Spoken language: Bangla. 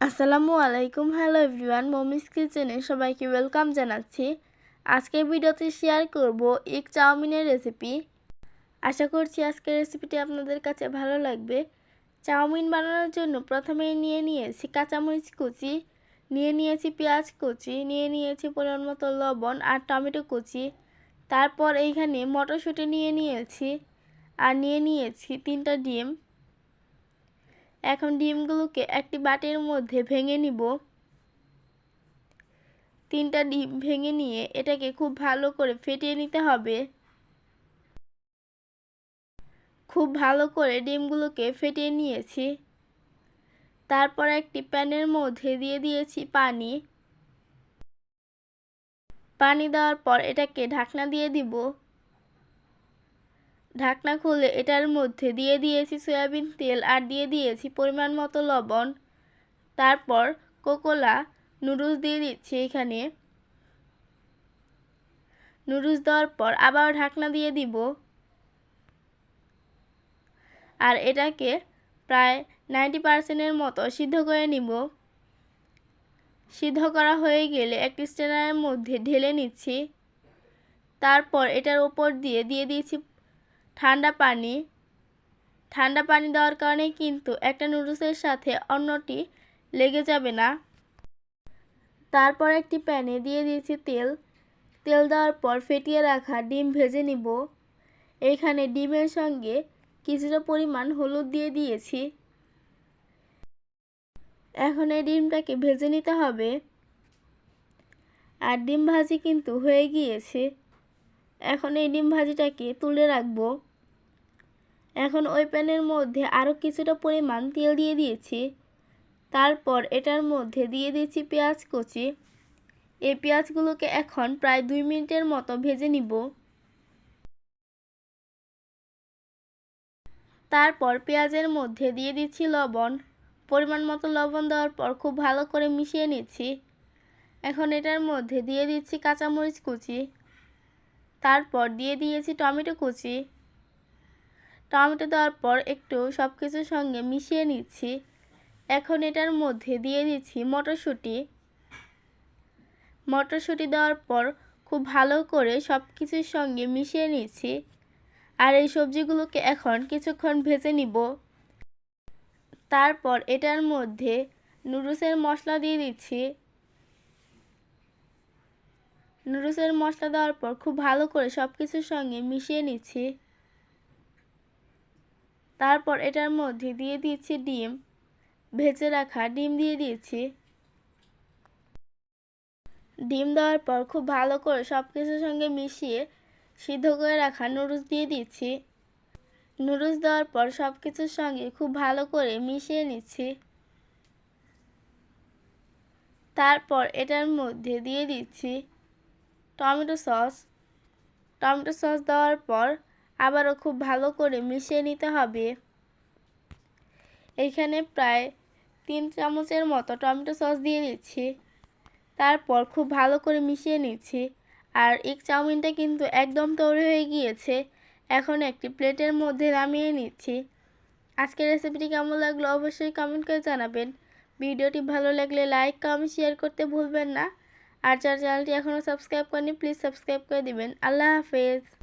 আসসালামু আলাইকুম। হ্যালো এভরিওয়ান মমিস কিচেনে সবাইকে ওয়েলকাম জানাচ্ছি। আজকের ভিডিওতে শেয়ার করব এগ চাউমিনের রেসিপি আশা করছি আজকের রেসিপিটি আপনাদের কাছে ভালো লাগবে। চাউমিন বানানোর জন্য প্রথমেই নিয়ে নিয়েছি কাঁচামরিচ কুচি, নিয়ে নিয়েছি পেঁয়াজ কুচি, নিয়ে নিয়েছি পরিমাণ মতো লবণ আর টমেটো কুচি। তারপর এইখানে মটরশুঁটি নিয়ে নিয়েছি আর নিয়ে নিয়েছি তিনটা ডিম। এখন ডিমগুলোকে একটি বাটির মধ্যে ভেঙে নিব। তিনটা ডিম ভেঙে নিয়ে এটাকে খুব ভালো করে ফেটিয়ে নিতে হবে। খুব ভালো করে ডিমগুলোকে ফেটিয়ে নিয়েছি। তারপর একটি প্যানের মধ্যে দিয়ে দিয়েছি পানি। পানি দেওয়ার পর এটাকে ঢাকনা দিয়ে দিব। ঢাকনা খুলে এটার মধ্যে দিয়ে দিয়েছি সয়াবিন তেল আর দিয়ে দিয়েছি পরিমাণ মতো লবণ। তারপর কোকোলা নুডলস দিয়ে দিচ্ছি এখানে। নুডলস দেওয়ার পর আবার ঢাকনা দিয়ে দিব। আর এটাকে প্রায় নাইনটি পার্সেন্টের মতো সিদ্ধ করে নিব। সিদ্ধ করা হয়ে গেলে একটি স্ট্যান্ডারের মধ্যে ঢেলে নিচ্ছি। তারপর এটার ওপর দিয়ে দিয়ে দিয়েছি ঠান্ডা পানি। ঠান্ডা পানি দেওয়ার কারণে কিন্তু একটা নুডলসের সাথে অন্যটি লেগে যাবে না। তারপর একটি প্যানে দিয়ে দিয়েছি তেল। তেল দেওয়ার পর ফেটিয়ে রাখা ডিম ভেজে নিব। এখানে ডিমের সঙ্গে কিছুটা পরিমাণ হলুদ দিয়ে দিয়েছি। এখন এই ডিমটাকে ভেজে নিতে হবে। আর ডিম ভাজি কিন্তু হয়ে গিয়েছে। এখন এই ডিম ভাজিটাকে তুলে রাখব। এখন ওই প্যানের মধ্যে আরও কিছুটা পরিমাণ তেল দিয়ে দিয়েছি। তারপর এটার মধ্যে দিয়ে দিয়েছি পেঁয়াজ কুচি। এই পেঁয়াজগুলোকে এখন প্রায় দুই মিনিটের মতো ভেজে নিব। তারপর পেঁয়াজের মধ্যে দিয়ে দিচ্ছি লবণ। পরিমাণ মতো লবণ দেওয়ার পর খুব ভালো করে মিশিয়ে নিচ্ছি। এখন এটার মধ্যে দিয়ে দিচ্ছি কাঁচামরিচ কুচি। তারপর দিয়ে দিয়েছি টমেটো কুচি। টমেটো দেওয়ার পর একটু সব কিছুর সঙ্গে মিশিয়ে নিচ্ছি। এখন এটার মধ্যে দিয়ে দিচ্ছি মটরশুঁটি। মটরশুঁটি দেওয়ার পর খুব ভালো করে সব কিছুর সঙ্গে মিশিয়ে নিচ্ছি। আর এই সবজিগুলোকে এখন কিছুক্ষণ ভেজে নিব। তারপর এটার মধ্যে নুডলসের মশলা দিয়ে দিচ্ছি। নুডলসের মশলা দেওয়ার পর খুব ভালো করে সব কিছুর সঙ্গে মিশিয়ে নিচ্ছি। তারপর এটার মধ্যে দিয়ে দিচ্ছি ডিম। ভেজে রাখা ডিম দিয়ে দিয়েছি ডিম দেওয়ার পর খুব ভালো করে সব কিছুর সঙ্গে মিশিয়ে সিদ্ধ করে রাখা নুডলস দিয়ে দিচ্ছি। নুডলস দেওয়ার পর সব কিছুর সঙ্গে খুব ভালো করে মিশিয়ে নিচ্ছি। তারপর এটার মধ্যে দিয়ে দিচ্ছি টমেটো সস। টমেটো সস দেওয়ার পর আবারও খুব ভালো করে মিশিয়ে নিতে হবে। এখানে প্রায় তিন চামচের মতো টমেটো সস দিয়ে দিচ্ছি তারপর খুব ভালো করে মিশিয়ে নিচ্ছি। আর এগ চাউমিনটা কিন্তু একদম তৈরি হয়ে গিয়েছে। এখন একটি প্লেটের মধ্যে নামিয়ে নিচ্ছি। আজকের রেসিপিটি কেমন লাগল অবশ্যই কমেন্ট করে জানাবেন। ভিডিওটি ভালো লাগলে লাইক, কমেন্ট, শেয়ার করতে ভুলবেন না। আর যারা চ্যানেলটি এখনও সাবস্ক্রাইব করেনি প্লিজ সাবস্ক্রাইব করে দিবেন। আল্লাহ হাফেজ।